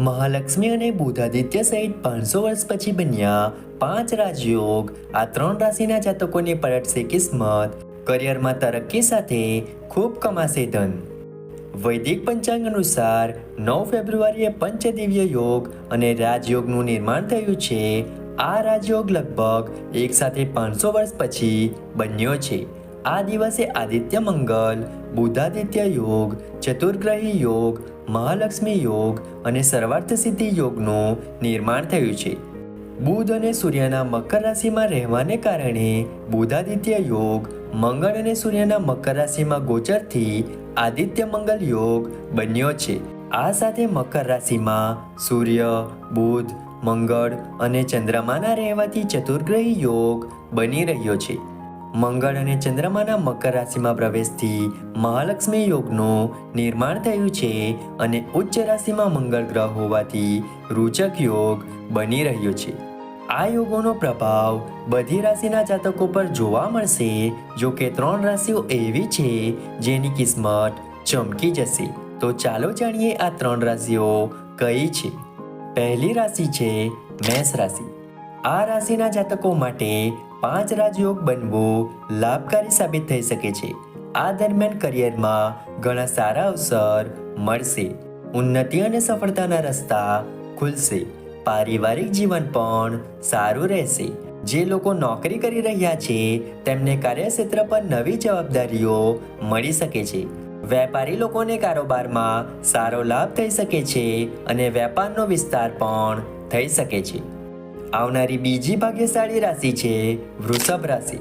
મહાલક્ષ્મી અને બુધાદિત્ય સહિત પાંચસો વર્ષ પછી બન્યા પાંચ રાજયોગ. આ ત્રણ રાશિના જાતકોને પલટશે કિસ્મત, કરિયરમાં તરક્કી સાથે ખૂબ કમાશે ધન. વૈદિક પંચાંગ અનુસાર નવ ફેબ્રુઆરીએ પંચદિવ્ય યોગ અને રાજયોગનું નિર્માણ થયું છે. આ રાજયોગ લગભગ એક સાથે પાંચસો વર્ષ પછી બન્યો છે. આ દિવસે આદિત્ય મંગલ બુધાદિત્ય યોગ, ચતુર્ગ્રહી યોગ, મહાલક્ષ્મી યોગ અને સર્વાર્થ સિદ્ધિ યોગનું નિર્માણ થયું છે. બુધ અને સૂર્યના મકર રાશિમાં રહેવાને કારણે બુધાદિત્ય યોગ, મંગળ અને સૂર્યના મકર રાશિમાં ગોચરથી આદિત્ય મંગલ યોગ બન્યો છે. આ સાથે મકર રાશિમાં સૂર્ય, બુધ, મંગળ અને ચંદ્રમાના રહેવાથી ચતુર્ગ્રહી યોગ બની રહ્યો છે. મંગળ અને ચંદ્રમાના મકર રાશિમાં પ્રવેશથી મહાલક્ષ્મી યોગનું નિર્માણ થયું છે અને ઉચ્ચ રાશિમાં મંગળ ગ્રહ હોવાથી રૂચક યોગ બની રહ્યો છે. આ યોગોનો પ્રભાવ બધી રાશિના જાતકો પર જોવા મળશે જો કે ત્રણ રાશિઓ એવી છે જેની કિસ્મત ચમકી જશે. તો ચાલો જાણીએ આ ત્રણ રાશિઓ કઈ છે. પહેલી રાશિ છે મેષ રાશિ. આ રાશિના જાતકો માટે પાંચ રાજયોગ બનવું લાભકારી સાબિત થઈ શકે છે. આ દરમિયાન કરિયરમાં ઘણા સારા અવસર મળશે. ઉન્નતિ અને સફળતાના રસ્તા ખુલશે. પારિવારિક જીવન પણ સારું રહેશે. જે લોકો નોકરી કરી રહ્યા છે, તેમને કાર્યક્ષેત્ર પર નવી જવાબદારીઓ મળી શકે છે. વેપારી લોકોને કારોબારમાં સારો લાભ થઈ શકે છે અને વેપારનો વિસ્તાર પણ થઈ શકે છે. આવનારી બીજી ભાગ્યશાળી રાશિ છે વૃષભ રાશિ.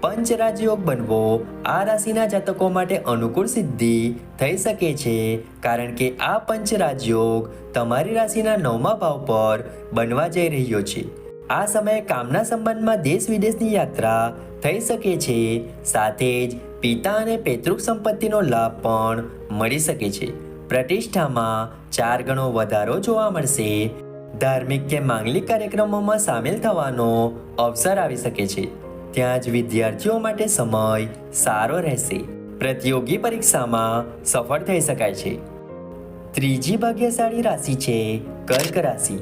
પંચરાજયોગ બનવો આ રાશિના જાતકો માટે અનુકૂળ સિદ્ધિ થઈ શકે છે કારણ કે આ પંચરાજયોગ તમારી રાશિના નવમા ભાવ પર બનવા જઈ રહ્યો છે. આ સમયે કામના સંબંધમાં દેશ વિદેશની યાત્રા થઈ શકે છે, સાથે જ પિતા અને પૈતૃક સંપત્તિનો લાભ પણ મળી શકે છે. પ્રતિષ્ઠામાં ચાર ગણો વધારો જોવા મળશે ધાર્મિક કે માંગલિક કાર્યક્રમોમાં સામેલ થવાનો અવસર આવી શકે છે. ત્યાં જ વિદ્યાર્થીઓ માટે સમય સારો રહેશે. પ્રતિયોગી પરીક્ષામાં સફળ થઈ શકાય છે. ત્રીજી ભાગ્યશાળી રાશિ છે કર્ક રાશિ.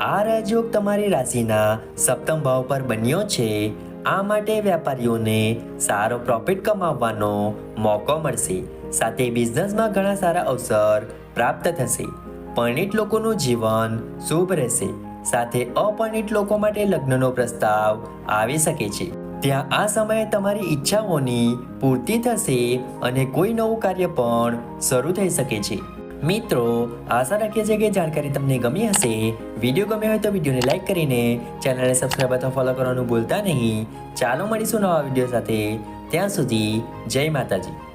આ રાજયોગ તમારી રાશિના સપ્તમ ભાવ પર બન્યો છે. આ માટે વેપારીઓને સારો પ્રોફિટ કમાવવાનો મોકો મળશે. સાથે બિઝનેસમાં ઘણા સારા અવસર પ્રાપ્ત થશે. પરણિત લોકોનું જીવન શુભ રહેશે. સાથે અપરિણિત લોકો માટે લગ્નનો પ્રસ્તાવ આવી શકે છે. ત્યાં આ સમયે તમારી ઈચ્છાઓની પૂર્તિ થશે અને કોઈ નવું કાર્ય પણ શરૂ થઈ શકે છે. મિત્રો, આશા રાખીએ છીએ કે જાણકારી તમને ગમી હશે. વીડિયો ગમ્યો હોય તો વિડીયોને લાઇક કરીને ચેનલને સબસ્ક્રાઈબ અથવા ફોલો કરવાનું ભૂલતા નહીં. ચાલો મળીશું નવા વીડિયો સાથે. ત્યાં સુધી જય માતાજી.